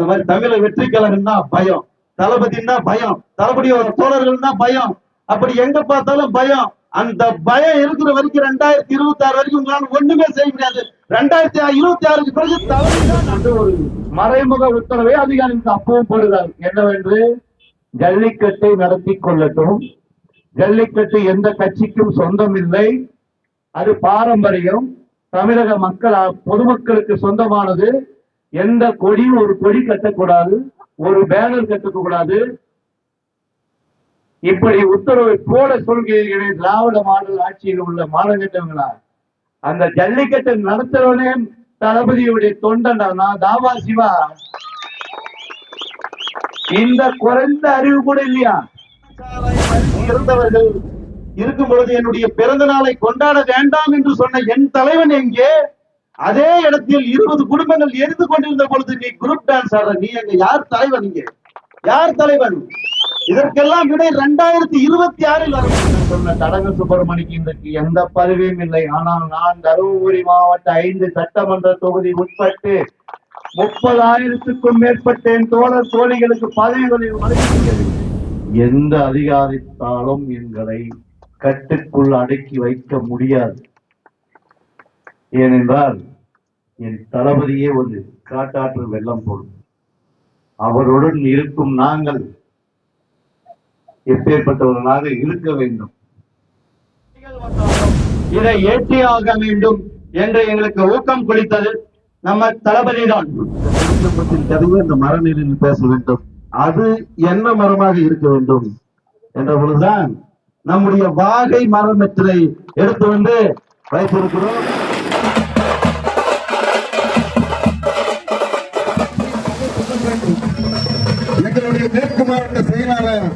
அந்த மாதிரி தமிழ வெற்றி பயம். தளபதினா பயம். தளபதியோட தோழர்கள்னா பயம். அப்படி எங்க பார்த்தாலும் பயம். அந்த பயம் இருக்கிற வரைக்கும் ரெண்டாயிரத்தி இருபத்தி ஆறு வரைக்கும் உங்களால ஒண்ணுமே செய்ய முடியாது. ரெண்டாயிரத்தி இருபத்தி ஆறுக்கு பிறகு தவறுதான் ஒரு மறைமுக உத்தரவை அதிகாரிகளுக்கு அப்பவும் போடுகிறார். என்னவென்று? ஜல்லிக்கட்டை நடத்தி கொள்ளட்டும். ஜல்லிக்கட்டு எந்த கட்சிக்கும் சொந்தம் இல்லை. அது பாரம்பரியம். தமிழக மக்கள் பொதுமக்களுக்கு சொந்தமானது. எந்த கொடியும் ஒரு கொடி கட்டக்கூடாது ஒரு பேனர் கட்டக்கூடாது. இப்படி உத்தரவை போட சொல்கிறீர்களே திராவிட மாடல் ஆட்சியில் உள்ள மாநகட்டங்களா அந்த ஜல்லிக்கட்டை நடத்துறவனே தளபதியுடைய தொண்டன் நான் தாபா சிவா. இந்த குறைந்த அறிவு கூட இல்லையா? இருந்தவர்கள் இருக்கும் பொழுது என்னுடைய பிறந்த நாளை கொண்டாட வேண்டாம் என்று சொன்ன என் தலைவன் எங்கே? அதே இடத்தில் இருபது குடும்பங்கள் எரிந்து கொண்டிருந்த பொழுது நீ குரூப் டான்ஸ் ஆடுற. நீ அங்க யார் தலைவன் நீங்க யார் தலைவன்? இதற்கெல்லாம் விடை இரண்டாயிரத்தி இருபத்தி ஆறில் வரும். சொன்ன தடங்க சுப்பிரமணிக்கு இன்றைக்கு எந்த பதவியும் இல்லை. ஆனால் நான் தருமபுரி மாவட்ட ஐந்து சட்டமன்ற தொகுதி உட்பட்டு முப்பதாயிரத்துக்கும் மேற்பட்ட என் தோழர் தோழிகளுக்கு பதவிகளை வழங்கியிருக்கிறது. எந்த அதிகாரித்தாலும் எங்களை கட்டுக்குள் அடக்கி வைக்க முடியாது. ஏனென்றால் என் தளபதியே ஒரு காட்டாற்று வெள்ளம் போல் அவருடன் இருக்கும் நாங்கள் எப்பேற்பட்டவர்களாக இருக்க வேண்டும். இதை ஏற்றியாக வேண்டும் என்று எங்களுக்கு ஊக்கம் கொடுத்தது நம்ம தளபதி தான் குடும்பத்தின் கதையை இந்த மரநீரில் பேச வேண்டும். அது என்ன மரமாக இருக்க வேண்டும் என்ற பொழுதுதான் நம்முடைய வாகை மரமெற்றை எடுத்து வந்து வைத்திருக்கிறோம். மாவட்ட செயலாளர்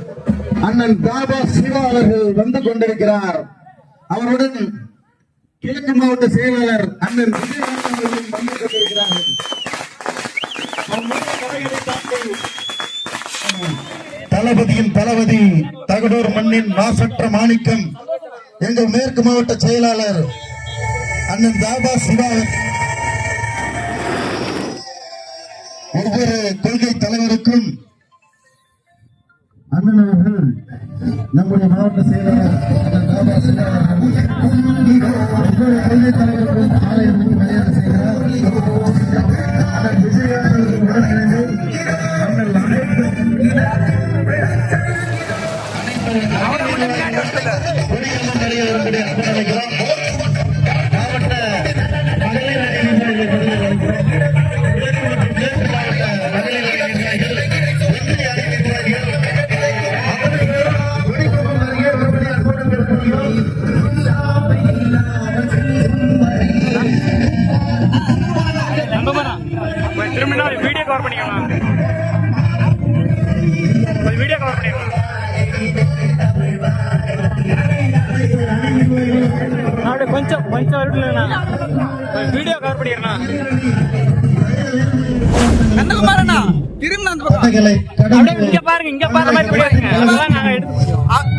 அண்ணன் தாபா சிவா அவர்கள் வந்து கொண்டிருக்கிறார். அவருடன் கிழக்கு மாவட்ட செயலாளர் அண்ணன் விஜயகாந்த் வந்து கொண்டிருக்கிறார்கள். தளபதியின் தளபதி தகடூர் மண்ணின் மாசற்ற மாணிக்கம் எங்கள் மேற்கு மாவட்ட செயலாளர் அண்ணன் தாபா சிவா ஒவ்வொரு கொள்கை தலைவருக்கும் அண்ணன் அவர்கள் நம்முடைய மாவட்ட செயலாளர் அண்ணன் தாபா சிவா அவர்கள் ஒவ்வொரு மரியாதை செய்கிறார் அண்ணன் விஜயகாந்த் அவர்கள் உடன் இணைந்து அண்ணன் கொடியெல்லாம் நிறைய அன்பு நினைக்கிறோம் அப்படி கொஞ்சம் கொஞ்சம் வரட்டுலண்ணா வீடியோ கவர் பண்ணிடுறேண்ணா. நந்தகுமாரண்ணா திரும்ப அந்த பக்கம். அப்படியே இங்க பாருங்க இங்க பாருங்க மாதிரி பாருங்க. அதெல்லாம் நாங்க எடுத்து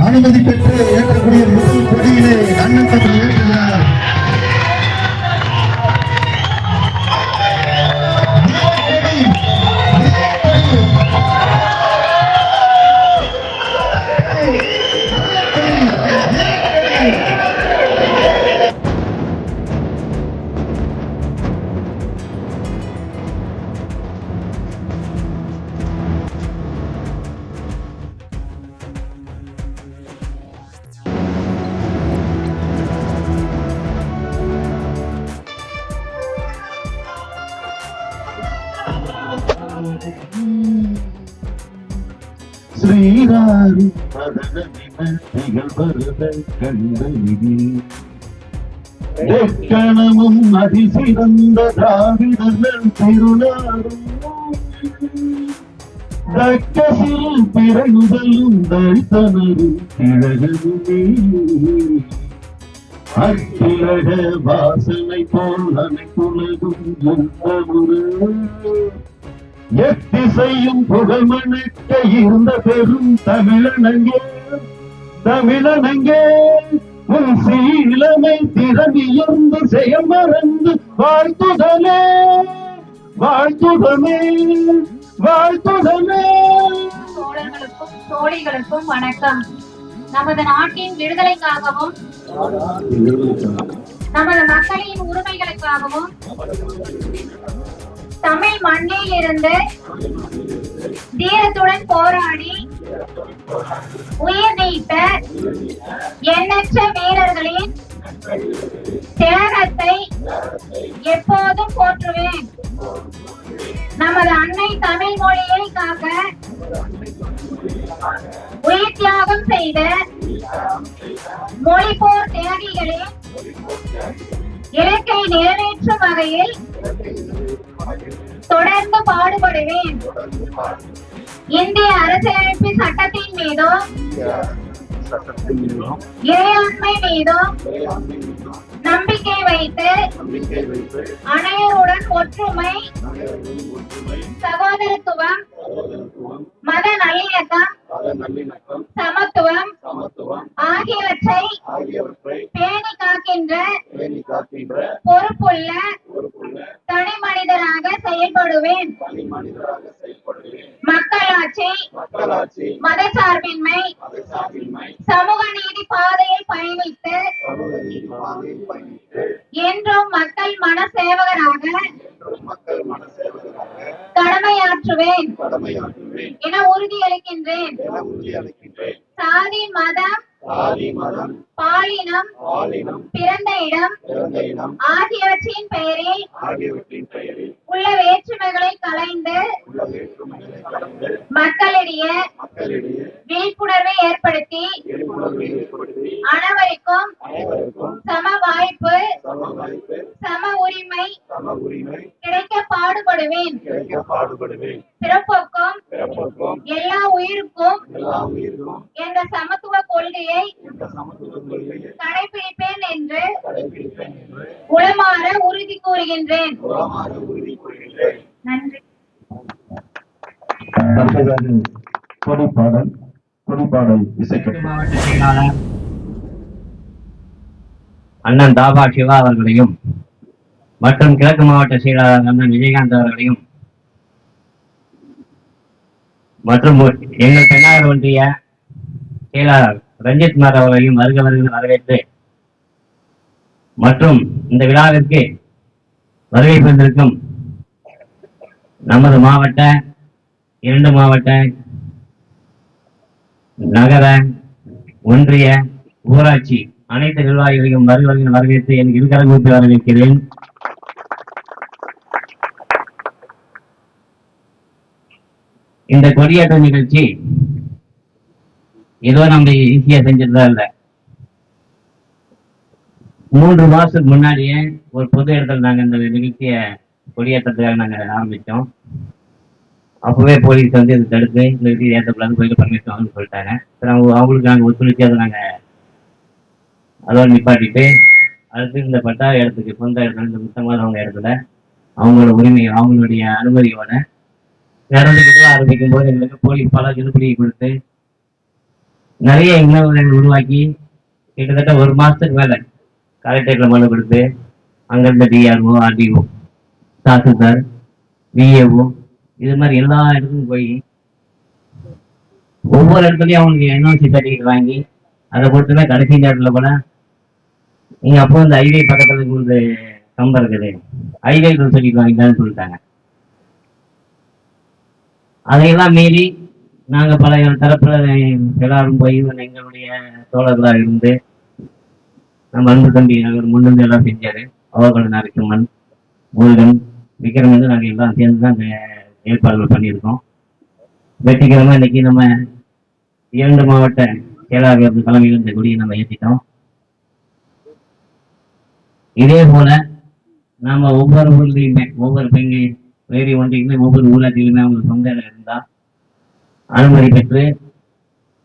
அனுமதி பெற்று ஏற்றக்கூடிய கொடியிலே அண்ணன் நீராடி ஏற்றுகிறார் ஸ்ரீராரி பதனவின வருத எக்கணமும் அதிசிறந்த திராவிடர்கள் திருநாடும் தக்கசில் பிறகுதலும் தழித்தனரும் கிழகனுமே அக்கிழக வாசனை போல் அனைத்துலகும் எந்த எந்தமுறை எத்திசையும் புகழ்மணக்க இருந்த பெரும் தமிழனங்கே தமிழனங்கே உன் சீலமை திறமியர்ந்து செயல் மறந்து வாழ்த்துதலே வாழ்த்துதமே வாழ்த்துதமே தோழர்களுக்கும் தோழிகளுக்கும் வணக்கம். நமது நாட்டின் விடுதலைக்காகவும் நமது மக்களின் உரிமைகளுக்காகவும் தமிழ் மண்ணில் இருந்து தீரத்துடன் போராடி உயிர் நீத்த எண்ணற்ற வீரர்களின் தியாகத்தை எப்போதும் போற்றுவேன். நமது அன்னை தமிழ் மொழியை காக்க உயிர் தியாகம் செய்த மொழிபோர் தியாகிகளின் இலக்கை நிறைவேற்றும் வகையில் தொடர்ந்து பாடுபடுவேன். இந்திய அரசியலமைப்பு சட்டத்தின் மீதும் இறையாண்மை மீதும் நம்பிக்கை வைத்து அனைவருடன் ஒற்றுமை சகோதரத்துவம் மத நல்லிணக்கம் சமத்துவம் ஆகியவற்றை பேணி காக்கின்ற பொறுப்புள்ள தனி மனிதராக செயல்படுவேன். மக்களாட்சி மதசார்பின்மை சமூக நீதி பாதையில் பயணித்து என்றும் மக்கள் மன சேவகராக கடமையாற்றுவேன். என உறுதியளிக்கின்றேன். சாதி மதம் பாலினம் பிறந்த இடம் ஆகியவற்றின் பெயரில் உள்ள வேற்றுமைகளை கலைந்து மக்களிடையே விழிப்புணர்வை ஏற்படுத்தி அனைவருக்கும் சம வாய்ப்பு சம உரிமை கிடைக்க பாடுபடுவேன். பிறப்போக்கும் எல்லா உயிருக்கும் என்ற சமத்துவ கொள்கையை கடைபிடிப்பேன் என்று உளமாற உறுதி கூறுகின்றேன். நன்றி. கொடிப்பாடல் கொடிப்பாடல் அண்ணன் தாபா சிவா அவர்களையும் மற்றும் கிழக்கு மாவட்ட செயலாளர் அண்ணன் விஜயகாந்த் அவர்களையும் மற்றும் எங்கள் பெண்ணார் ஒன்றிய செயலாளர் ரஞ்சித் குமார் அவர்களையும் வருக வருக வரவேற்று மற்றும் இந்த விழாவிற்கு வருகை புரிந்திருக்கும் நமது மாவட்ட இரண்டு மாவட்ட நகர ஒன்றிய ஊராட்சி அனைத்து நிர்வாகிகளையும் வருவதையும் வரவேற்று என் இருக்கிற குறித்து வரவேற்கிறேன். இந்த கொடியேற்ற நிகழ்ச்சி ஏதோ நம்ம ஈஸியா செஞ்சதா இல்ல. மூன்று மாசத்துக்கு முன்னாடியே ஒரு பொது இடத்துல நாங்க இந்த நிகழ்ச்சியை கொடியேற்றத்துக்காக நாங்க ஆரம்பிச்சோம். அப்போவே போலீஸ் வந்து இதை தடுத்து இந்த இது ஏற்றக்கூடாது கோயிலுக்கு பர்மிஷன் வாங்கன்னு சொல்லிட்டாங்க. சரி அவங்க அவங்களுக்கு நாங்கள் ஒத்துழைச்சி அதை நாங்கள் அதோட நிப்பாட்டிட்டு அடுத்து இந்த பட்டா இடத்துக்கு சொந்த இடத்துல இந்த முத்தமானவங்க இடத்துல அவங்களோட உரிமை அவங்களுடைய அனுமதியோட நடந்துக்கிட்டு ஆரம்பிக்கும் போது எங்களுக்கு போலீஸ் பல திருப்படி கொடுத்து நிறைய இன்னொரு உருவாக்கி கிட்டத்தட்ட ஒரு மாதத்துக்கு மேலே கலெக்டரேட்ல மனு கொடுத்து அங்கிருந்த டிஆர்ஓ ஆர்டிஓ தாசில்தார் விஏஓ இது மாதிரி எல்லா இடத்துக்கும் போய் ஒவ்வொரு இடத்துலயும் அவங்களுக்கு என்ஓசி சர்டிஃபிகேட் வாங்கி அதை பொறுத்துமே கடைசி நேரத்தில் கூட நீங்க அப்போ இந்த ஹைவே பக்கத்துல ஒரு கம்பம் இருக்குது. ஹைவே சர்டிஃபிகேட் வாங்கிட்டான்னு சொல்லிட்டாங்க. அதையெல்லாம் மீறி நாங்க பல தரப்புல எல்லாரும் போய் எங்களுடைய தோழர்களா இருந்து நம்ம அன்பு தம்பி அவர் முன்னிருந்து எல்லாம் செஞ்சாரு. அவர்கள் நரசிம்மன் முருகன் விக்ரம் வந்து நாங்க எல்லாம் சேர்ந்து தான் ஏற்பாடுகள் பண்ணியிருக்கோம். வெற்றிகரமாக இன்னைக்கு நம்ம இரண்டு மாவட்ட செயலாளர்கள் தலைமையில் இந்த கொடியை நம்ம ஏற்றிட்டோம் இதே போல நாம ஒவ்வொரு ஊர்லையுமே ஒவ்வொரு பெண்கள் வேறு ஒன்றையுமே ஒவ்வொரு ஊராட்சியிலுமே அவங்களுக்கு சொந்த இடம் இருந்தா அனுமதி பெற்று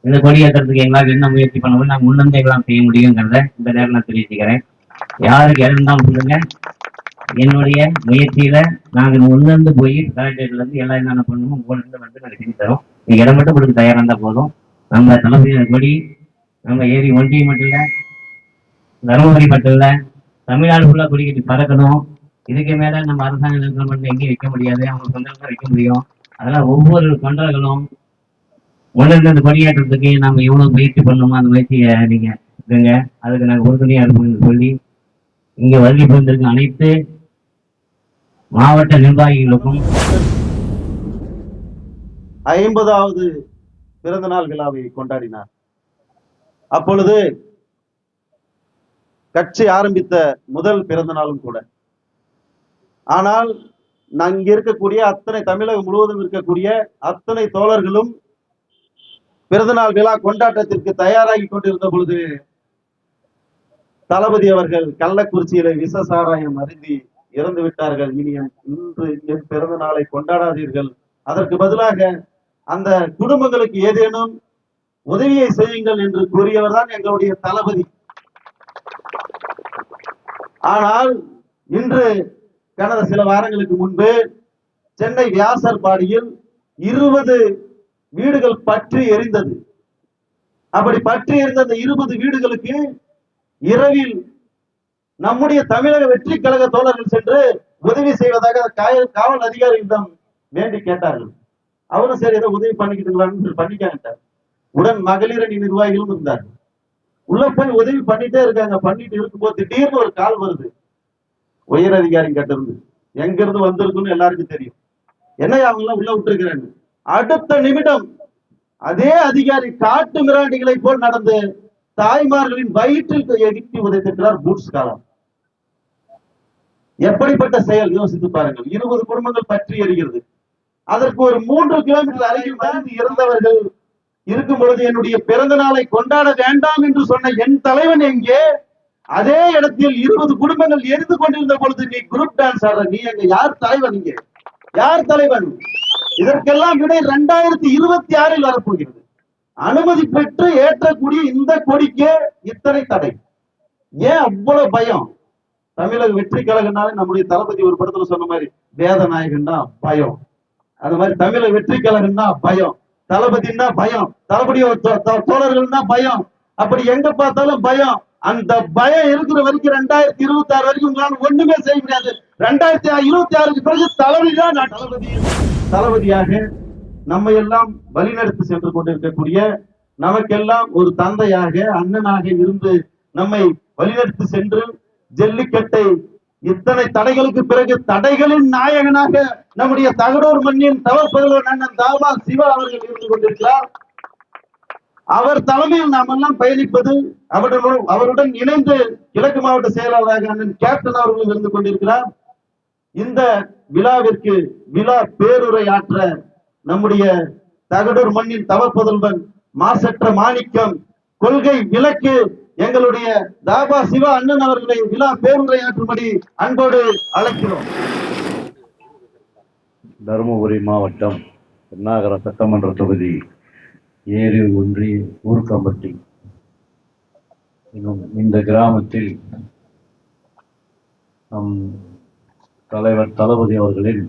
இந்த கொடியேற்றத்துக்கு எங்களால் என்ன முயற்சி பண்ண முடியும் நான் முன்னந்தே எல்லாம் செய்ய முடியுங்கிறத இந்த நேரம் நான் தெரிவிச்சுக்கிறேன். யாருக்கு இடம் இருந்தாலும் சொல்லுங்க. என்னுடைய முயற்சியில நாங்கள் முன்னிருந்து போய் கலெக்டரேட்ல இருந்து எல்லாம் என்னென்ன பண்ணணுமோ உங்கள வந்து நாங்கள் செஞ்சு தரோம். நீங்க இடம் மட்டும் கொடுக்க தயாரா இருந்தா போதும். நம்ம தலைமையில கொடி நம்ம ஏரி ஒன்றியம் மட்டும் இல்லை தருமபுரி மட்டும் இல்லை தமிழ்நாடு ஃபுல்லா கொடி பறக்கணும். இதுக்கு மேல நம்ம அரசாங்கம் நிறுவனம் மட்டும் எங்கேயும் வைக்க முடியாது. அவங்க சொந்த வைக்க முடியும். அதெல்லாம் ஒவ்வொரு தொண்டர்களும் உணர்ந்து அந்த பணியாற்றுறதுக்கு நம்ம எவ்வளவு முயற்சி பண்ணணுமோ அந்த முயற்சியை நீங்க எடுங்க. அதுக்கு நாங்கள் உறுதுணையா இருப்போம்னு சொல்லி இங்க வருகை புரிந்திருக்க அனைத்து மாவட்ட நிர்வாகிகளுக்கும் ஐம்பதாவது பிறந்த நாள் விழாவை கொண்டாடினார். அப்பொழுது கட்சி ஆரம்பித்த முதல் பிறந்த நாளும் கூட. ஆனால் நான் இங்க இருக்கக்கூடிய அத்தனை தமிழகம் முழுவதும் இருக்கக்கூடிய அத்தனை தோழர்களும் பிறந்தநாள் விழா கொண்டாட்டத்திற்கு தயாராகி கொண்டிருந்த பொழுது தளபதி அவர்கள் கள்ளக்குறிச்சியில விஷ சாராயம் அருந்தி இறந்து விட்டார்கள். இனி இன்று என் பிறந்த நாளை கொண்டாடாதீர்கள். அதற்கு பதிலாக அந்த குடும்பங்களுக்கு ஏதேனும் உதவியை செய்யுங்கள் என்று கூறியவர் தான் எங்களுடைய தளபதி. ஆனால் இன்று கடந்த சில வாரங்களுக்கு முன்பு சென்னை வியாசர்பாடியில் இருபது வீடுகள் பற்றி எரிந்தது. அப்படி பற்றி எரிந்த அந்த இருபது வீடுகளுக்கு இரவில் நம்முடைய தமிழக வெற்றி கழக தோழர்கள் சென்று உதவி செய்வதாக காவல் அதிகாரிகளிடம் வேண்டி கேட்டார்கள். அவரும் சரி ஏதோ உதவி பண்ணிக்கிட்டுங்களான்னு பண்ணிக்காங்க உடன் மகளிர் அணி நிர்வாகிகளும் இருந்தார்கள். உள்ள போய் உதவி பண்ணிட்டே இருக்காங்க. பண்ணிட்டு இருக்கும்போது திடீர்னு ஒரு கால் வருது. உயர் அதிகாரி கிட்ட இருந்து எங்க இருந்து வந்திருக்குன்னு எல்லாருக்கும் தெரியும். என்ன அவங்க எல்லாம் உள்ள விட்டுருக்கிறேன்னு அடுத்த நிமிடம் அதே அதிகாரி காட்டு மிராண்டிகளை போல் நடந்து தாய்மார்களின் வயிற்றில் எகிட்டி உதைத்திருக்கிறார் பூட்ஸ் காலம். எப்படிப்பட்ட செயல்? யோசித்து பாருங்கள். இருபது குடும்பங்கள் பற்றி எறிகிறது அதற்கு ஒரு மூன்று கிலோமீட்டர் அருகில் வந்து இறந்தவர்கள் இருக்கும் பொழுது என்னுடைய பிறந்த நாளை கொண்டாட வேண்டாம் என்று சொன்ன என் தலைவன் எங்கே? அதே இடத்தில் இருபது குடும்பங்கள் எரிந்து கொண்டிருந்த பொழுது நீ குரூப் டான்ஸ் ஆடுற. நீ எங்க யார் தலைவன் இங்கே? யார் தலைவன்? இதற்கெல்லாம் விடை இரண்டாயிரத்தி இருபத்தி ஆறில் வரப்போகிறது. அனுமதி பெற்று ஏற்றக்கூடிய இந்த கொடிக்கு இத்தனை தடை. ஏன் அவ்வளவு பயம்? தமிழக வெற்றி கழகம்னாலே நம்முடைய தளபதி ஒரு படத்துல சொன்ன மாதிரி வேதநாயகன்னா பயம். அது மாதிரி தமிழக வெற்றி கழகம்னா பயம். தளபதினா பயம். தளபதி தோழர்கள்னா பயம். அப்படி எங்க பார்த்தாலும் பயம். அந்த பயம் இருக்கிற வரைக்கும் ரெண்டாயிரத்தி இருபத்தி ஆறு வரைக்கும் உங்களால ஒண்ணுமே செய்ய முடியாது. ரெண்டாயிரத்தி இருபத்தி ஆறுக்கு பிறகு தளபதி தான் நான் தளபதி. தளபதியாக நம்ம எல்லாம் வழிநடத்தி சென்று கொண்டிருக்கக்கூடிய நமக்கெல்லாம் ஒரு தந்தையாக அண்ணனாக இருந்து நம்மை வழிநடத்தி சென்று ஜல்லிக்கட்டை இத்தனை தடைகளுக்கு பிறகு தடைகளின் நாயகனாக நம்முடைய தகடூர் மண்ணின் தவப்பதிலோர் அண்ணன் தாவா சிவா அவர்கள் இருந்து கொண்டிருக்கிறார். அவர் தலைமையில் நாம் எல்லாம் பயணிப்பது அவருடன் அவருடன் இணைந்து கிழக்கு மாவட்ட செயலாளராக அண்ணன் கேப்டன் அவர்களும் இருந்து கொண்டிருக்கிறார். இந்த விழாவிற்கு விழா பேருரை ஆற்ற நம்முடைய தகடூர் மண்ணின் தவப்பதல்வன் மாசற்ற மாணிக்கம் கொள்கை விளக்கு எங்களுடைய தாபா சிவா அண்ணன் அவர்களை விழா பேருரை அன்போடு அழைக்கிறோம். தருமபுரி மாவட்டம் பெண்ணாகர சட்டமன்ற தொகுதி ஏரி ஒன்றிய ஊர்கம்பட்டி இன்னும் இந்த கிராமத்தில் நம் தலைவர் தளபதி அவர்களின்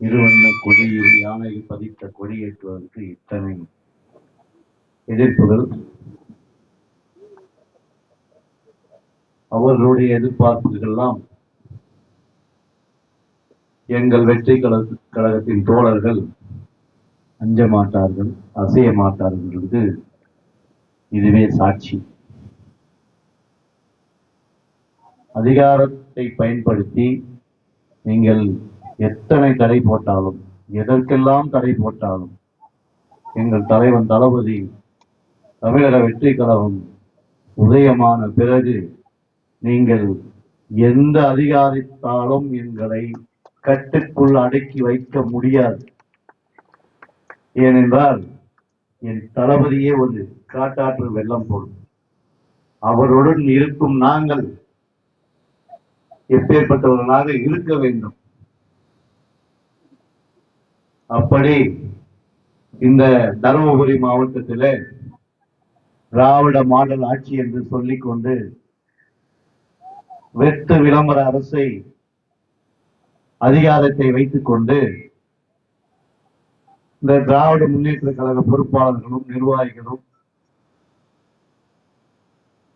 இருவண்ண கொடியில் யானை பதித்த கொடியேற்றுவதற்கு இத்தனை எதிர்ப்புகள் அவர்களுடைய எதிர்பார்ப்புகள்லாம் எங்கள் வெற்றி கழக கழகத்தின் தோழர்கள் அஞ்ச மாட்டார்கள் அசைய மாட்டார்கள் என்று இதுவே சாட்சி. அதிகாரத்தை பயன்படுத்தி நீங்கள் எத்தனை தடை போட்டாலும் எதற்கெல்லாம் தடை போட்டாலும் எங்கள் தலைவன் தளபதி தமிழக வெற்றி கழகம் உதயமான பிறகு நீங்கள் எந்த அதிகாரத்தாலும் எங்களை கட்டுக்குள் அடக்கி வைக்க முடியாது. ஏனென்றால் என் தளபதியே ஒரு காட்டாற்று வெள்ளம் போடும் அவருடன் இருக்கும் நாங்கள் எப்பேற்பட்டவர்களாக இருக்க வேண்டும். அப்படி இந்த தருமபுரி மாவட்டத்தில் திராவிட மாடல் ஆட்சி என்று சொல்லிக்கொண்டு வெட்டு விளம்பர அரசை அதிகாரத்தை வைத்துக் கொண்டு இந்த திராவிட முன்னேற்ற கழக பொறுப்பாளர்களும் நிர்வாகிகளும்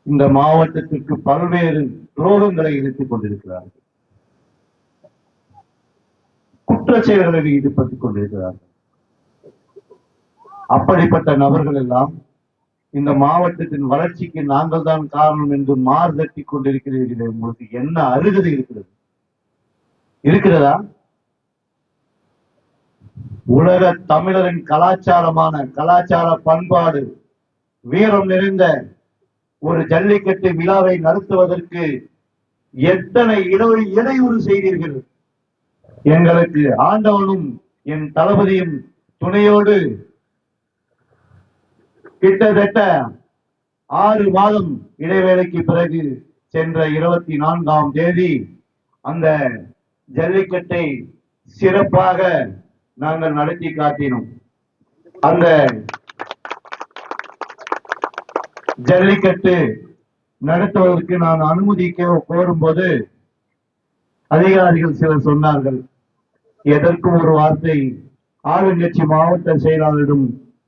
இந்த மாவட்டத்திற்கு பல்வேறு துரோகங்களை இணைத்துக் கொண்டிருக்கிறார்கள். குற்ற செயல்களில் ஈடுபட்டுக் கொண்டிருக்கிறார்கள். அப்படிப்பட்ட நபர்கள் எல்லாம் இந்த மாவட்டத்தின் வளர்ச்சிக்கு நாங்கள் தான் காரணம் என்று மார்தட்டி கொண்டிருக்கிறீர்களே உங்களுக்கு என்ன அருகதை இருக்கிறது? இருக்கிறதா? உலக தமிழரின் கலாச்சாரமான கலாச்சார பண்பாடு வீரம் நிறைந்த ஒரு ஜல்லிக்கட்டு விழாவை நடத்துவதற்கு எத்தனை இடஒய் இடையூறு செய்தீர்கள்? எங்களுக்கு ஆண்டவனும் என் தளபதியும் துணையோடு கிட்டத்தட்ட ஆறு மாதம் இடைவேளைக்கு பிறகு சென்ற இருபத்தி நான்காம் தேதி அந்த ஜல்லிக்கட்டை சிறப்பாக நாங்கள் நடத்தி காட்டினோம். அந்த ஜல்லிக்கட்டு நடத்துவதற்கு நான் அனுமதி கோரும்போது அதிகாரிகள் சிலர் சொன்னார்கள் எதற்கும் ஒரு வார்த்தை ஆளுங்கட்சி மாவட்ட செயலாளரிடம்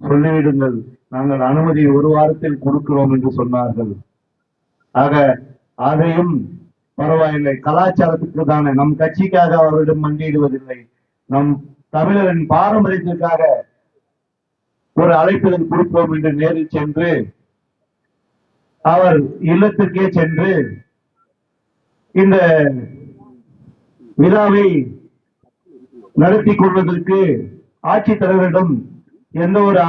சொல்லிவிடுங்கள். நாங்கள் அனுமதி ஒரு வாரத்தில் கொடுக்கிறோம் என்று சொன்னார்கள். ஆக அதையும் பரவாயில்லை. கலாச்சாரத்துக்கு தானே. நம் கட்சிக்காக அவரிடம் மண்டியிடுவதில்லை. நம் தமிழரின் பாரம்பரியத்திற்காக ஒரு அழைப்புதல் கொடுப்போம் என்று நேரில் சென்று அவர் இல்லத்திற்கே சென்று இந்த விழாவை நடத்தி கொள்வதற்கு ஆட்சித்தலைவரிடம் எந்த ஒரு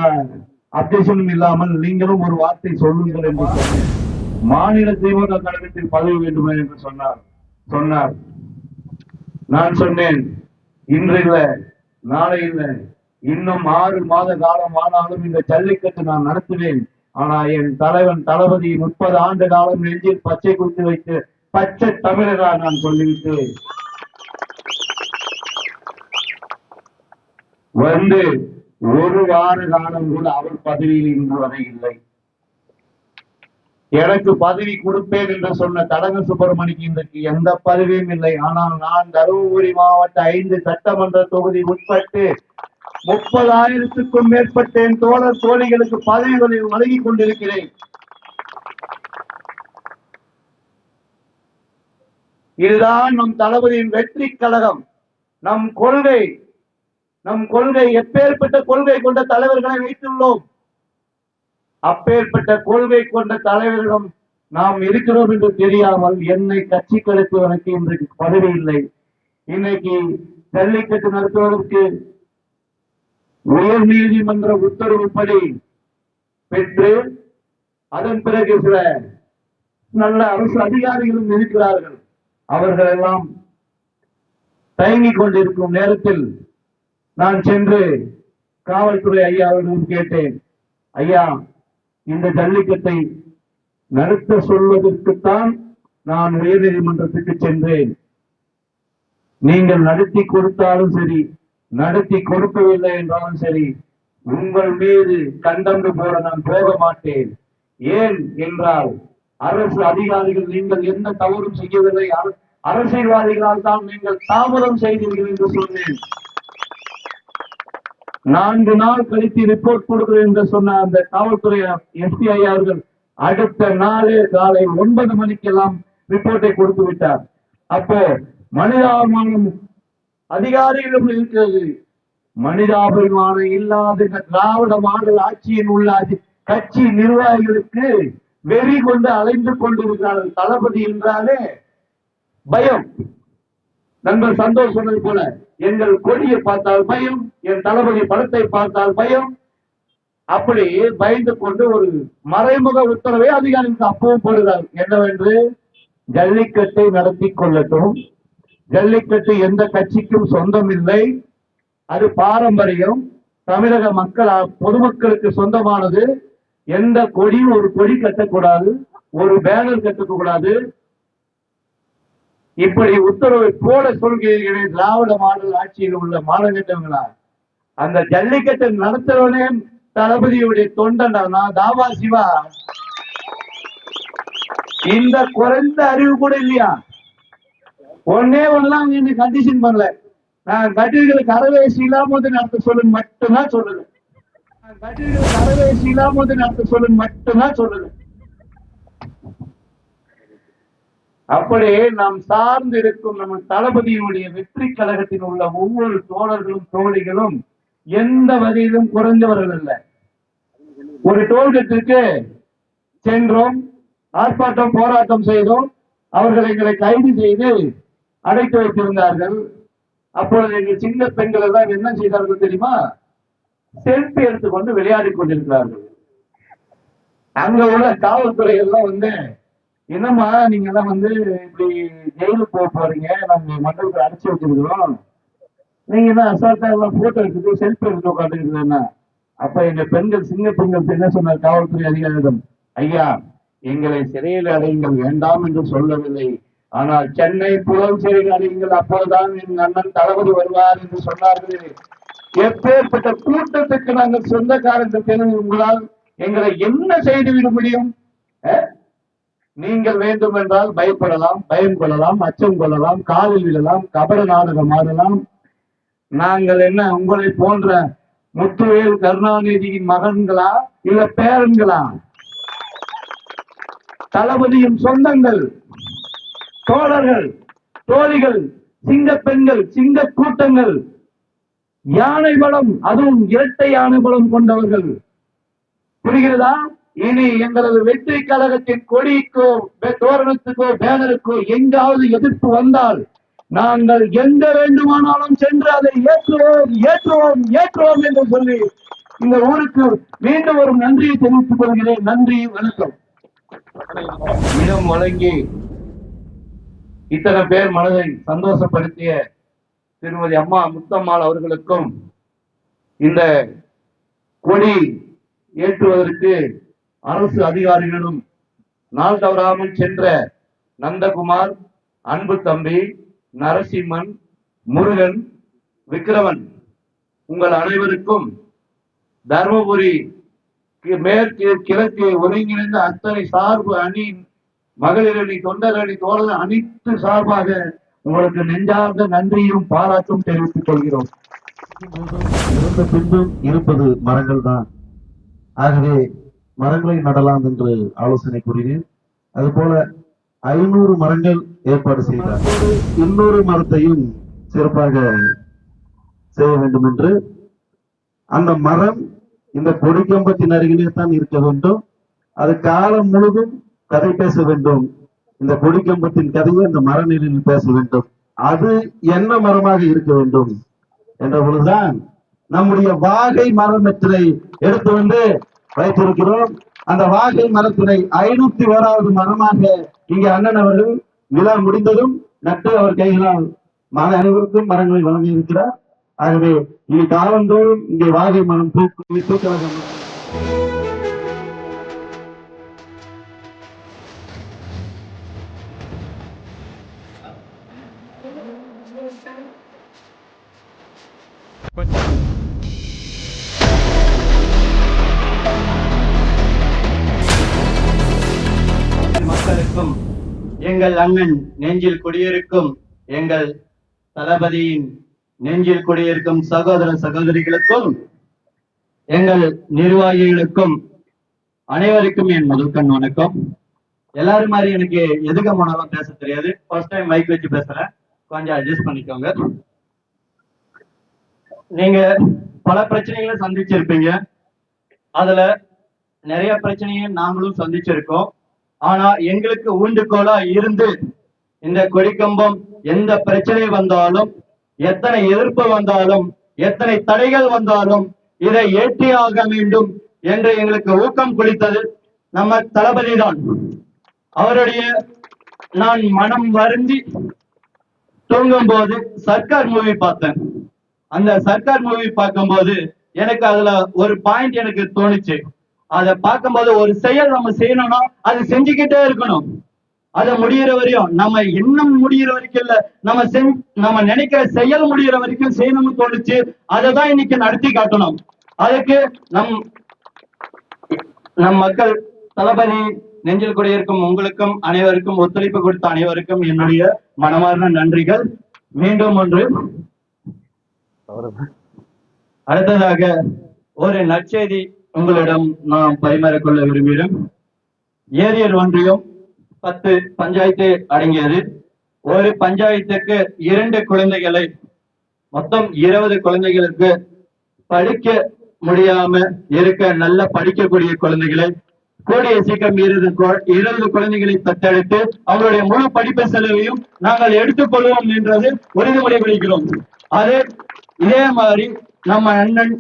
அப்டேஷனும் இல்லாமல் நீங்களும் ஒரு வார்த்தை சொல்லுங்கள் என்று சொன்னார். மாநில திமுக கழகத்தில் பதவி வேண்டுமா என்று சொன்னார். சொன்னார். நான் சொன்னேன். இன்று இல்லை நாளை இல்லை. இன்னும் ஆறு மாத காலம் ஆனாலும் இந்த ஜல்லிக்கட்டு நான் நடத்துவேன். ஆனா என் தலைவன் தளபதி முப்பது ஆண்டு காலம் நெஞ்சில் பச்சை குத்து வைத்து பச்சை தமிழரா நான் சொல்லிவிட்டு வந்து ஒரு வார காலம் கூட அவர் பதவியில் இன்று வரை இல்லை. எனக்கு பதவி கொடுப்பேன் என்று சொன்ன தடங்க சுப்பிரமணிக்கு இன்றைக்கு எந்த பதவியும் இல்லை. ஆனால் நான் தருமபுரி மாவட்ட ஐந்து சட்டமன்ற தொகுதி உட்பட்டு முப்பதாயிரத்துக்கும் மேற்பட்ட என் தோழர் தோழிகளுக்கு பதவிகளை வழங்கிக் கொண்டிருக்கிறேன். இதுதான் நம் தளபதியின் வெற்றி கழகம். நம் கொள்கை. நம் கொள்கை எப்பேற்பட்ட கொள்கை கொண்ட தலைவர்களை வைத்துள்ளோம். அப்பேற்பட்ட கொள்கை கொண்ட தலைவர்களிடம் நாம் இருக்கிறோம் என்று தெரியாமல் என்னை கட்சி கழித்தவனுக்கு இன்றைக்கு பதவி இல்லை. இன்னைக்கு ஜல்லிக்கட்டு நடத்துவதற்கு உயர் நீதிமன்ற உத்தரவுப்படி பெற்று அதன் பிறகு சில நல்ல அரசு அதிகாரிகளும் இருக்கிறார்கள். அவர்கள் எல்லாம் தயங்கிக் கொண்டிருக்கும் நேரத்தில் நான் சென்று காவல்துறை ஐயா அவர்களிடம் கேட்டேன் ஐயா இந்த ஜல்லிக்கட்டை நடத்த சொல்வதற்குத்தான் நான் உயர்நீதிமன்றத்துக்கு சென்றேன். நீங்கள் நடத்தி கொடுத்தாலும் சரி நடத்தி கொடுக்கவில்லை என்றாலும் சரி உங்கள் மீது கண்டந்து போட நான் போக மாட்டேன். ஏன் என்றால் அரசு அதிகாரிகள் நீங்கள் எந்த தவறும் செய்யவில்லை. அரசியல்வாதிகளால் தான் நீங்கள் தாமதம் செய்தீர்கள் என்று சொன்னேன். நான்கு நாள் கழித்து ரிப்போர்ட் கொடுக்கிறேன் என்று சொன்ன அந்த காவல்துறை எஸ்பிஐ அவர்கள் அடுத்த நாளே காலை ஒன்பது மணிக்கெல்லாம் ரிப்போர்ட்டை கொடுத்து விட்டார். அப்போ மனிதாபிமானம் அதிகாரிகளும் இருக்கிறது. மனிதாபிமானம் இல்லாத திராவிட மாடல் ஆட்சியில் உள்ள கட்சி நிர்வாகிகளுக்கு வெறி கொண்டு அலைந்து கொண்டிருக்கிறார்கள். தளபதி என்றாலே பயம். நண்பர் சந்தோஷ் சொன்னது போல எங்கள் கொடியை பார்த்தால் பயம் என் தளபதி படத்தை பார்த்தால் பயம். அப்படி பயந்து கொண்டு ஒரு மறைமுக உத்தரவை அதிகாரிகளுக்கு அப்பவும் போடுகிறார் என்னவென்று? ஜல்லிக்கட்டை நடத்தி கொள்ளட்டும். ஜல்லிக்கட்டு எந்த கட்சிக்கும் சொந்தம் இல்லை. அது பாரம்பரியம். தமிழக மக்கள் பொதுமக்களுக்கு சொந்தமானது. எந்த கொடியும் ஒரு கொடி கட்டக்கூடாது. ஒரு பேனர் கட்டக்கூடாது. இப்படி உத்தரவை போட சொல்கிறீர்களே திராவிட மாடல் ஆட்சியில் உள்ள மாநகரங்களா அந்த ஜல்லிக்கட்டை நடத்துறவனே தளபதியுடைய தொண்டன் தாபா சிவா. இந்த குறைந்த அறிவு கூட இல்லையா? ஒன்னே ஒண்ணுலாம் என்ன கண்டிஷன் பண்ணல. நான் கட்டிர்களுக்கு அறவேசி இல்லாம நடத்த சொல்லுங்க மட்டும்தான் சொல்லுது நான் கட்டிர்களுக்கு அறவேசி இல்லாம நடத்த சொல்லுங்க மட்டும்தான் சொல்லுது அப்படியே நாம் சார்ந்து இருக்கும் நம்ம தளபதியுடைய வெற்றி கழகத்தில் உள்ள ஒவ்வொரு தோழர்களும் தோழிகளும் எந்த வகையிலும் குறைந்தவர்கள் அல்ல. ஒரு டோல்கேட்டிற்கு சென்றோம் ஆர்ப்பாட்டம் போராட்டம் செய்தோம். அவர்கள் எங்களை கைது செய்து அடைத்து வைத்திருந்தார்கள். அப்பொழுது எங்கள் சின்ன பெண்கள் எல்லாம் என்ன செய்தார்கள் தெரியுமா? செல்ஃபி எடுத்துக்கொண்டு விளையாடிக் கொண்டிருக்கிறார்கள். அங்க உள்ள காவல்துறை எல்லாம் வந்து என்னம்மா நீங்க எல்லாம் வந்து இப்படி ஜெயிலுக்கு போக போறீங்க நாங்க மண்டபத்தில் அடைச்சு வச்சிருக்கிறோம். நீங்க என்ன அசால்ட்டா எல்லாம் போட்டோ எடுத்துட்டு செல்ஃபி எடுத்து உட்காந்துருக்கிறேன்னா அப்ப எங்க பெண்கள் சிங்க பெண்கள் என்ன சொன்னார் காவல்துறை அதிகாரிடம் ஐயா எங்களை சிறையில் அடையுங்கள் வேண்டாம் என்று சொல்லவில்லை. ஆனால் சென்னை புலம் சிறையில் அடையுங்கள் அப்போதுதான் என் அண்ணன் தளபதி வருவார் என்று சொன்னார்கள். எப்பேற்பட்ட கூட்டத்துக்கு நாங்கள் சொந்தக்காரர்கள் தெரிந்து உங்களால் எங்களை என்ன செய்து விட முடியும்? அஹ்? நீங்கள் வேண்டும் என்றால் பயப்படலாம் பயம் கொள்ளலாம் அச்சம் கொள்ளலாம் காலில் விழலாம் கபட நாடகம் ஆடலாம். நாங்கள் என்ன உங்களை போன்ற முத்துவேல் கருணாநிதியின் மகன்களா இல்ல பேரன்களா? தளபதியின் சொந்தங்கள் தோழர்கள் தோழிகள் சிங்க பெண்கள் சிங்க கூட்டங்கள் யானை பலம் அதுவும் இரட்டை யானை பலம் கொண்டவர்கள். புரிகிறதா? இனி எங்களது வெற்றி கழகத்தின் கொடிக்கோ தோரணத்துக்கோ பேனருக்கோ எங்காவது எதிர்ப்பு வந்தால் நாங்கள் எங்க வேண்டுமானாலும் சென்று அதை ஏற்றுவோம் ஏற்றுவோம் ஏற்றுவோம் என்று சொல்லி இந்த ஊருக்கு மீண்டும் ஒரு நன்றியை தெரிவித்துக் கொள்கிறேன். நன்றி வணக்கம். இடம் வழங்கி இத்தனை பேர் மனதை சந்தோஷப்படுத்திய திருமதி அம்மா முத்தம்மாள் அவர்களுக்கும் இந்த கொடி ஏற்றுவதற்கு அரசு அதிகாரிகளும் நாள் தவறாமல் சென்ற நந்தகுமார் அன்பு தம்பி நரசிம்மன் முருகன் விக்ரமன் உங்கள் அனைவருக்கும் தர்மபுரி மேற்கு கிழக்கு ஒருங்கிணைந்த அத்தனை சார்பு அணி மகளிர் அணி தொண்டர் அணி தோழர் அனைத்து சார்பாக உங்களுக்கு நெஞ்சார்ந்த நன்றியும் பாராட்டும் தெரிவித்துக் கொள்கிறோம். இருந்த பின்பும் இருப்பது மரங்கள் தான் ஆகவே மரங்களை நடலாம் என்று ஆலோசனை கூறினேன். அதுபோல ஐநூறு மரங்கள் ஏற்பாடு செய்தார். இன்னொரு மரத்தையும் சிறப்பாக செய்ய வேண்டும் என்று அந்த மரம் இந்த கொடிக்கம்பத்தின் அருகிலே தான் இருக்க வேண்டும். அது காலம் முழுதும் கதை பேச வேண்டும். இந்த கொடிக்கம்பத்தின் கதையை அந்த மர நிலையில் பேச வேண்டும். அது என்ன மரமாக இருக்க வேண்டும் என்ற பொழுதுதான் நம்முடைய வாகை மரம் எடுத்து வந்து வைத்திருக்கிறோம். அந்த வாகை மரத்துறை ஐநூத்தி ஓராவது மரமாக இங்கே அண்ணன் அவர்கள் விழா முடிந்ததும் நட்டு அவர் கைகளால் மன அனைவருக்கும் மரங்களை வழங்கி இருக்கிறார் ஆகவே இனி காலந்தோறும் இங்கே வாகை மரம் தூக்கம் தூக்கலாக மக்களுக்கும் எங்கள் அண்ணன் நெஞ்சில் குடியிருக்கும் எங்கள் தளபதியின் நெஞ்சில் குடியிருக்கும் சகோதர சகோதரிகளுக்கும் எங்கள் நிர்வாகிகளுக்கும் அனைவருக்கும் என் முதல்கண் வணக்கம். எல்லாரும் மாதிரி எனக்கு எதுக்க போனாலும் பேச தெரியாது. ஃபர்ஸ்ட் டைம் மைக் வச்சு பேசுறேன். கொஞ்சம் அட்ஜஸ்ட் பண்ணிக்கோங்க. நீங்க பல பிரச்சனைகளை சந்திச்சிருப்பீங்க. அதுல நிறைய பிரச்சனையை நாங்களும் சந்திச்சிருக்கோம். ஆனா எங்களுக்கு ஊண்டுகோலா இருந்து இந்த கொடிக்கம்பம் எந்த பிரச்சனை வந்தாலும் எத்தனை எதிர்ப்பு வந்தாலும் எத்தனை தடைகள் வந்தாலும் இதை ஏற்றி ஆக வேண்டும் என்று எங்களுக்கு ஊக்கம் குளித்தது நம்ம தளபதி தான் அவருடைய நான் மனம் வருந்தி தூங்கும் போது சர்க்கார் மூவி பார்த்தேன். அந்த சர்க்கார் மூவி பார்க்கும்போது எனக்கு அதுல ஒரு பாயிண்ட் எனக்கு தோணுச்சு. அதை பார்க்கும்போது ஒரு செயல் நம்ம செய்யணும்னா அது செஞ்சுக்கிட்டே இருக்கணும். அது முடியிற வரையும் நம்ம எண்ணம் முடியிற வரைக்கும் இல்ல நம்ம செஞ் நம்ம நினைக்கிற செயல் முடியிற வரைக்கும் செய்யணும்னு தோணுச்சு அதை தான் இன்னைக்கு நடத்தி காட்டணும். அதுக்கு நம் நம் மக்கள் தளபதி நெஞ்சில் குடியிருக்கும் உங்களுக்கும் அனைவருக்கும் ஒத்துழைப்பு கொடுத்த அனைவருக்கும் என்னுடைய மனமார்ந்த நன்றிகள். மீண்டும் ஒன்று. அடுத்ததாக ஒரு நற்செய்தி உங்களிடம் நாம் பரிமாறிக்கொள்ள விரும்புகிறோம் ஏரியர் ஒன்றியம் பத்து பஞ்சாயத்து அடங்கியது. ஒரு பஞ்சாயத்துக்கு இரண்டு குழந்தைகளை மொத்தம் இருபது குழந்தைகளுக்கு படிக்க முடியாம இருக்க நல்ல படிக்கக்கூடிய குழந்தைகளை கூடிய சீக்கிரம் இருபது இருபது குழந்தைகளை தத்தெடுத்து அவங்களுடைய முழு படிப்பு செலவையும் நாங்கள் எடுத்துக்கொள்வோம் என்றது உறுதிமொழி கொடுக்கிறோம் அதே இதே மாதிரி நம்ம அண்ணன்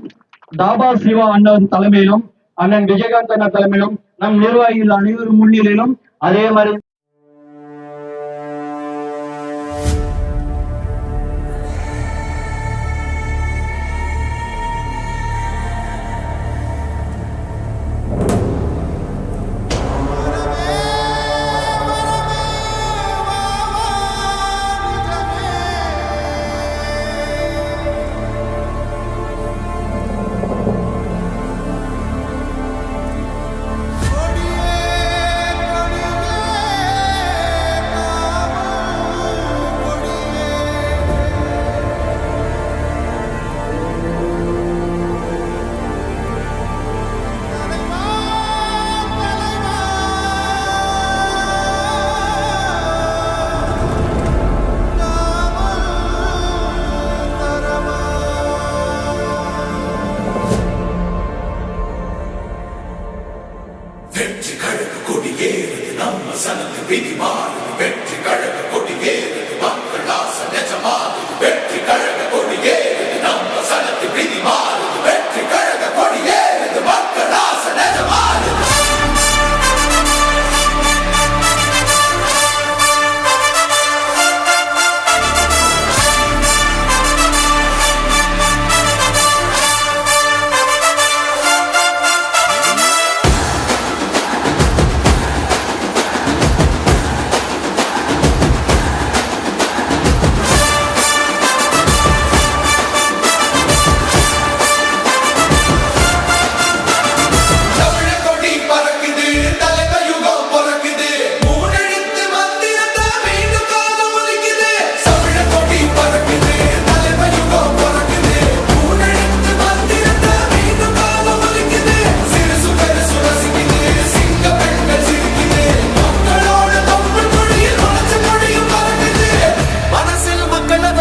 தாபா சிவா அண்ணன் தலைமையிலும் அண்ணன் விஜயகாந்த் அண்ணா தலைமையிலும் நம் நிர்வாகிகள் அனைவரும் முன்னிலையிலும் அதே மாதிரி